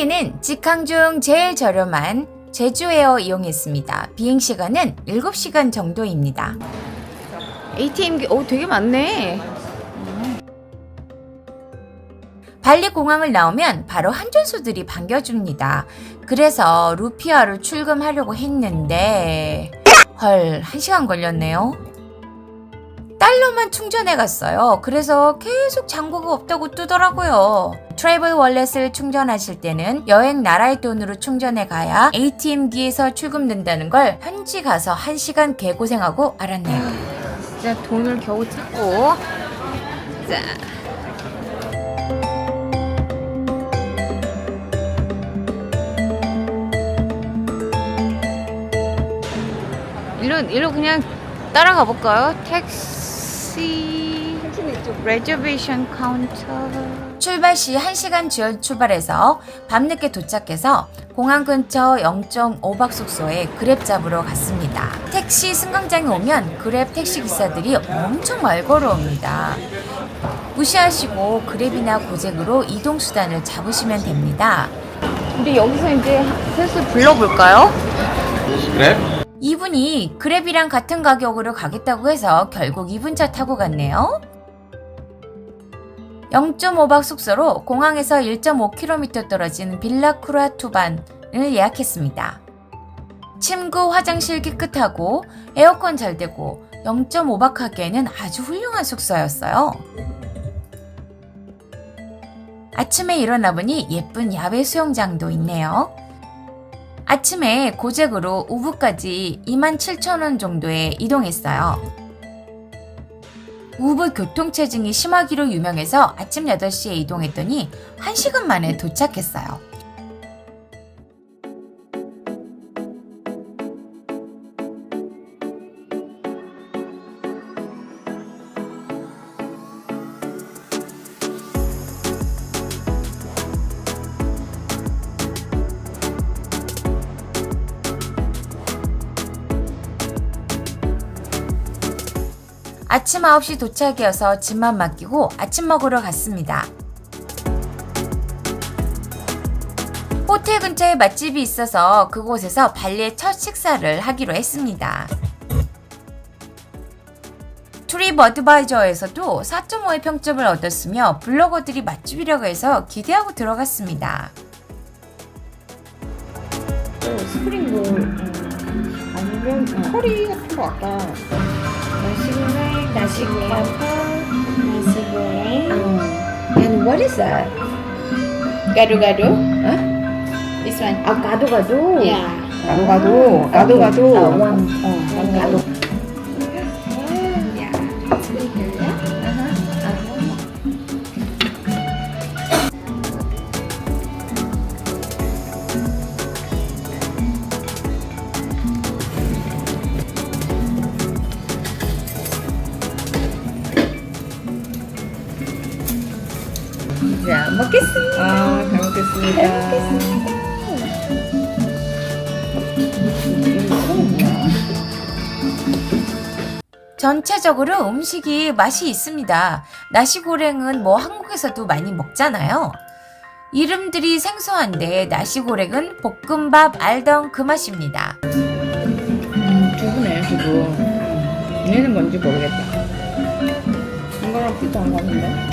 찰리는 직항 중 제일 저렴한 제주에어 이용했습니다. 비행 시간은 7시간 정도입니다. ATM기 오 되게 많네. 발리 공항을 나오면 바로 한전소들이 반겨줍니다. 그래서 루피아를 출금하려고 했는데 헐, 1시간 걸렸네요. 달러만 충전해 갔어요. 그래서 계속 잔고가 없다고 뜨더라고요. 트래블 월렛을 충전하실 때는 여행 나라의 돈으로 충전해 가야 ATM기에서 출금된다는 걸 현지 가서 1시간 개고생하고 알았네요. 진짜 돈을 겨우 찾고. 자. 일로 일로 그냥 따라가 볼까요? 택시 레저베이션 카운터. 출발 시 1시간 전 출발해서 밤늦게 도착해서 공항 근처 0.5박 숙소에 그랩 잡으러 갔습니다. 택시 승강장에 오면 그랩 택시 기사들이 엄청 말 걸어옵니다. 무시하시고 그랩이나 고잭으로 이동 수단을 잡으시면 됩니다. 우리 여기서 이제 슬슬 불러볼까요? 그래? 이분이 그랩이랑 같은 가격으로 가겠다고 해서 결국 이분 차 타고 갔네요. 0.5박 숙소로 공항에서 1.5km 떨어진 빌라 쿠라 투반을 예약했습니다. 침구 화장실 깨끗하고 에어컨 잘 되고 0.5박 하기에는 아주 훌륭한 숙소였어요. 아침에 일어나 보니 예쁜 야외 수영장도 있네요. 아침에 고잭으로 우부까지 27,000원 정도에 이동했어요. 우부 교통체증이 심하기로 유명해서 아침 8시에 이동했더니 1시간 만에 도착했어요. 아침 9시 도착이어서 짐만 맡기고 아침 먹으러 갔습니다. 호텔 근처에 맛집이 있어서 그곳에서 발리의 첫 식사를 하기로 했습니다. 트립 어드바이저에서도 4.5의 평점을 얻었으며 블로거들이 맛집이라고 해서 기대하고 들어갔습니다. 스프링롤 음, 아니면 커리 같은 거 아까 nasi goreng, nasi goreng. And what is that? Gado-gado. Huh? This one. 아 가도가도 Yeah. 가도가도 가도가도 Uh, 어, one. Oh, one 가도 gado. 자 먹겠습니다. 아, 잘 먹겠습니다. 전체적으로 음식이 맛이 있습니다. 나시고랭은 뭐 한국에서도 많이 먹잖아요. 이름들이 생소한데 나시고랭은 볶음밥 알던 그 맛입니다. 음, 두부네 두부. 얘는 뭔지 모르겠다. 이거랑 비슷한 거 같은데.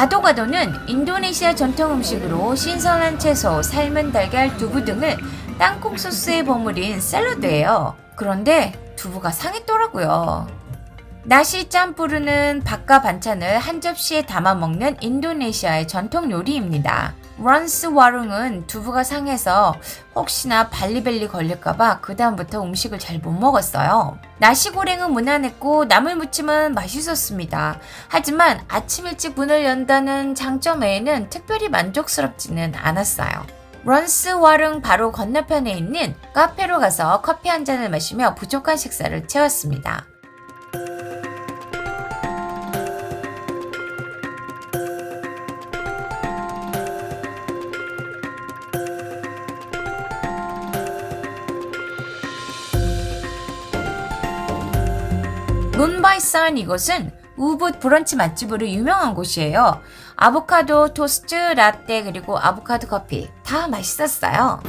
가도가도는 인도네시아 전통 음식으로 신선한 채소, 삶은 달걀, 두부 등을 땅콩 소스에 버무린 샐러드예요. 그런데 두부가 상했더라고요. 나시 짬뿌르는 밥과 반찬을 한 접시에 담아 먹는 인도네시아의 전통 요리입니다. 런스 와룽은 두부가 상해서 혹시나 발리벨리 걸릴까봐 그다음부터 음식을 잘 못 먹었어요. 나시고랭은 무난했고 나물 무침은 맛있었습니다. 하지만 아침 일찍 문을 연다는 장점 외에는 특별히 만족스럽지는 않았어요. 런스 와릉 바로 건너편에 있는 카페로 가서 커피 한 잔을 마시며 부족한 식사를 채웠습니다. 논바이산 이곳은 우붓 브런치 맛집으로 유명한 곳이에요. 아보카도 토스트, 라떼 그리고 아보카도 커피 다 맛있었어요.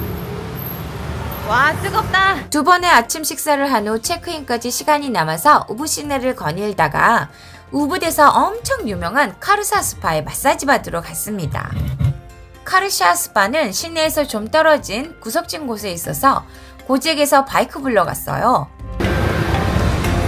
와 뜨겁다. 두 번의 아침 식사를 한 후 체크인까지 시간이 남아서 우붓 시내를 거닐다가 우붓에서 엄청 유명한 카르사 스파에 마사지 받으러 갔습니다. 카르샤 스파는 시내에서 좀 떨어진 구석진 곳에 있어서 고잭에서 바이크 불러 갔어요.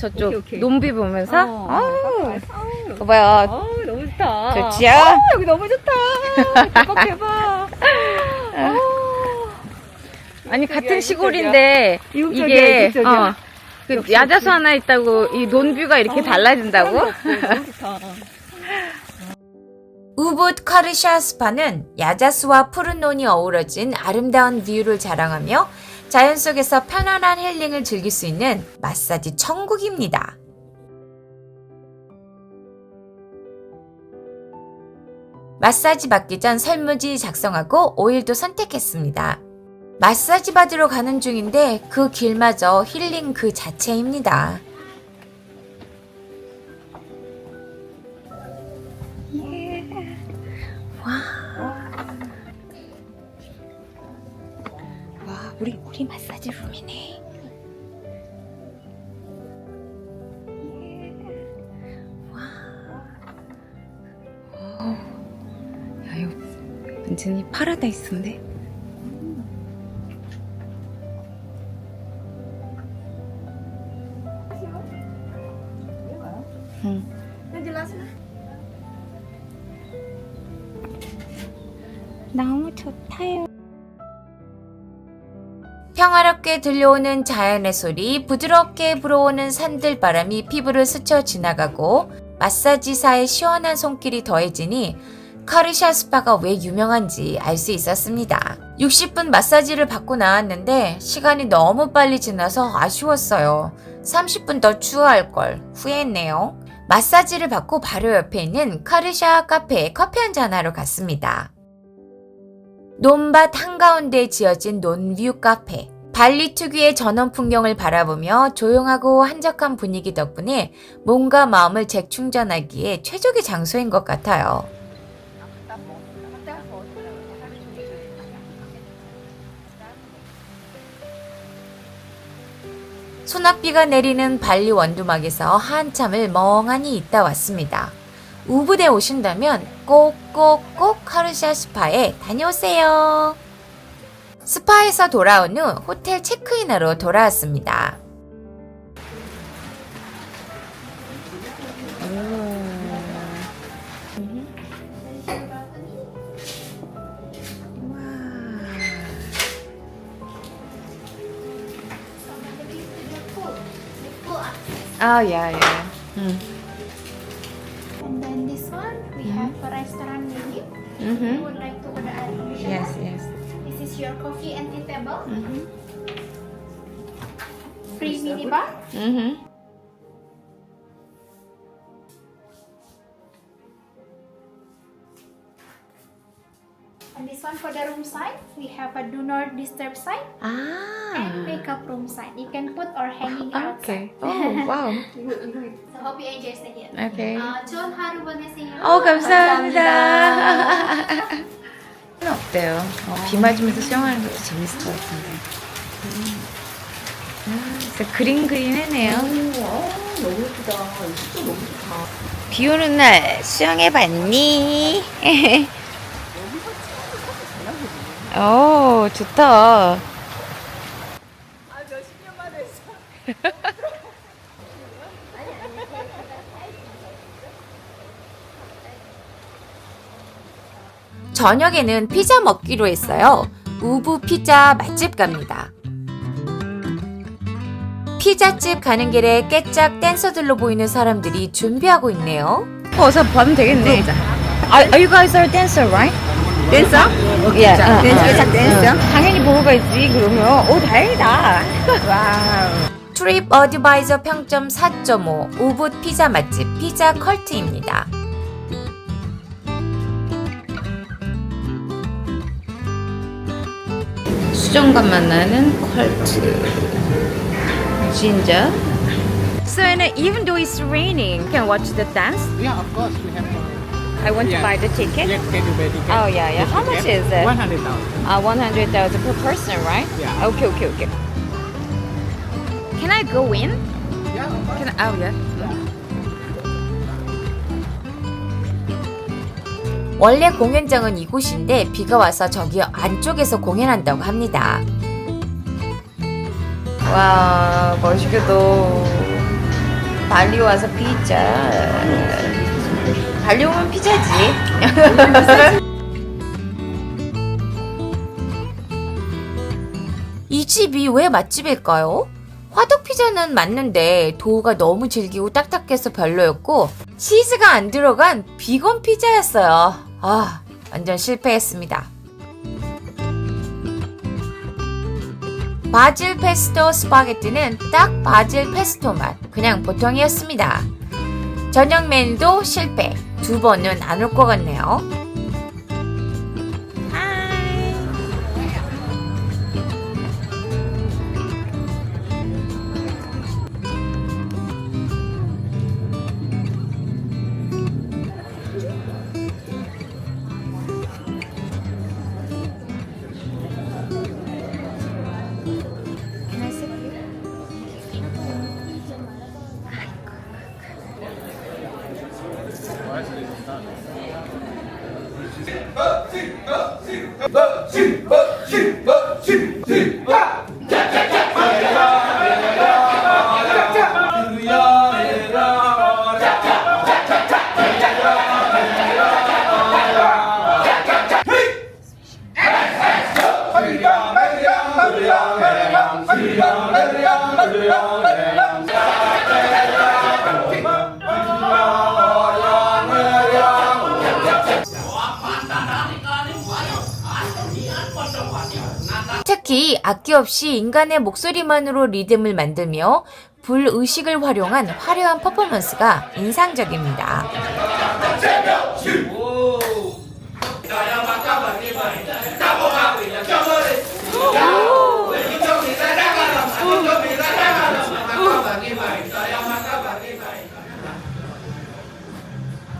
저쪽 오케이, 오케이. 논비 보면서 어, 어우, 아유, 이거 봐요. 아유, 너무 좋다. 좋지요? 어, 여기 너무 좋다. 대박, 대박. 아니 이쪽이야, 같은 이쪽이야. 시골인데 이쪽이야, 이게 이쪽이야. 어, 그 역시, 야자수 역시. 하나 있다고 이 논뷰가 이렇게 어, 달라진다고? 너무 좋다. 우붓 카르샤 스파는 야자수와 푸른 논이 어우러진 아름다운 뷰를 자랑하며 자연 속에서 편안한 힐링을 즐길 수 있는 마사지 천국입니다. 마사지 받기 전 설문지 작성하고 오일도 선택했습니다. 마사지 받으러 가는 중인데 그 길마저 힐링 그 자체입니다. 우리 우리 마사지 룸이네. 와. 어. 야, 이거 완전히 파라다이스인데. 평화롭게 들려오는 자연의 소리, 부드럽게 불어오는 산들 바람이 피부를 스쳐 지나가고 마사지사의 시원한 손길이 더해지니 카르샤 스파가 왜 유명한지 알 수 있었습니다. 60분 마사지를 받고 나왔는데 시간이 너무 빨리 지나서 아쉬웠어요. 30분 더 추워할 걸 후회했네요. 마사지를 받고 바로 옆에 있는 카르샤 카페에 커피 한잔 하러 갔습니다. 논밭 한가운데 지어진 논뷰 카페. 발리 특유의 전원 풍경을 바라보며 조용하고 한적한 분위기 덕분에 몸과 마음을 재충전하기에 최적의 장소인 것 같아요. 소낙비가 내리는 발리 원두막에서 한참을 멍하니 있다 왔습니다. 우붓에 오신다면 꼭꼭꼭 카르샤 스파에 다녀오세요. 스파에서 돌아온 후 호텔 체크인하러 돌아왔습니다. 아, 야, 야. And then this one, we have a restaurant menu. You 음. would like to order admission? Yes, yes. This is your coffee and tea table. 음. Free minibar. 음. And this one for the room side, we have a do not disturb sign 아. and makeup room sign. You can put or hanging 아, outside. 오케이. 오, 와우. So hope you enjoy stay here. 오케이. Uh, 좋은 하루 보내세요. 어, 감사합니다. 어때요? 어, 비 맞으면서 수영하는 것도 재밌을 것 같은데. 아, 진짜 그린 그린하네요. 너무 예쁘다. 진짜 너무 좋다. 비 오는 날 수영해봤니? 오, 좋다. 저녁에는 피자 먹기로 했어요. 우부 피자 맛집 갑니다. 피자집 가는 길에 깨짝 댄서들로 보이는 사람들이 준비하고 있네요. 어, 저 봐면 되겠네. Are, are you guys are dancer, right? 댄서? Yeah. 어, 댄서, 댄서. 당연히 보고 가지, 그러면. 오, 다행이다. 와우. 트립 어드바이저 평점 4.5 우붓 피자 맛집 피자 컬트입니다. 수정감만 나는 컬트. 진짜? So, and even though it's raining, can watch the dance? Yeah, of course we have. Uh, I want to Yeah. buy the ticket. yes, can you buy ticket? Oh, yeah, yeah. How much is it? One hundred thousand. Uh, 100,000 per person, right? Yeah. Okay, okay, okay. Can I go in? Yeah, of course. Can I, oh, yeah. 원래 공연장은 이곳인데 비가 와서 저기 안쪽에서 공연한다고 합니다. 와, 멋있게도. 발리 와서 피자. 발리 오면 피자지. 이 집이 왜 맛집일까요? 화덕 피자는 맞는데 도우가 너무 질기고 딱딱해서 별로였고 치즈가 안 들어간 비건 피자였어요. 아, 완전 실패했습니다. 바질 페스토 스파게티는 딱 바질 페스토 맛, 그냥 보통이었습니다. 저녁 메뉴도 실패, 두 번은 안 올 것 같네요. 말씀드립니다. 네. 특히 악기 없이 인간의 목소리만으로 리듬을 만들며 불의식을 활용한 화려한 퍼포먼스가 인상적입니다.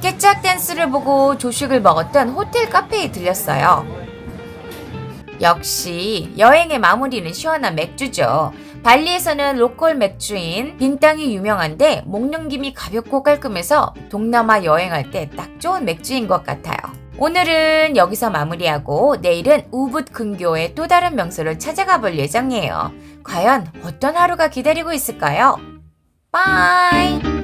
깨짝 댄스를 보고 조식을 먹었던 호텔 카페에 들렸어요. 역시 여행의 마무리는 시원한 맥주죠. 발리에서는 로컬 맥주인 빈땅이 유명한데 먹는 김이 가볍고 깔끔해서 동남아 여행할 때 딱 좋은 맥주인 것 같아요. 오늘은 여기서 마무리하고 내일은 우붓 근교의 또 다른 명소를 찾아가 볼 예정이에요. 과연 어떤 하루가 기다리고 있을까요? 빠이!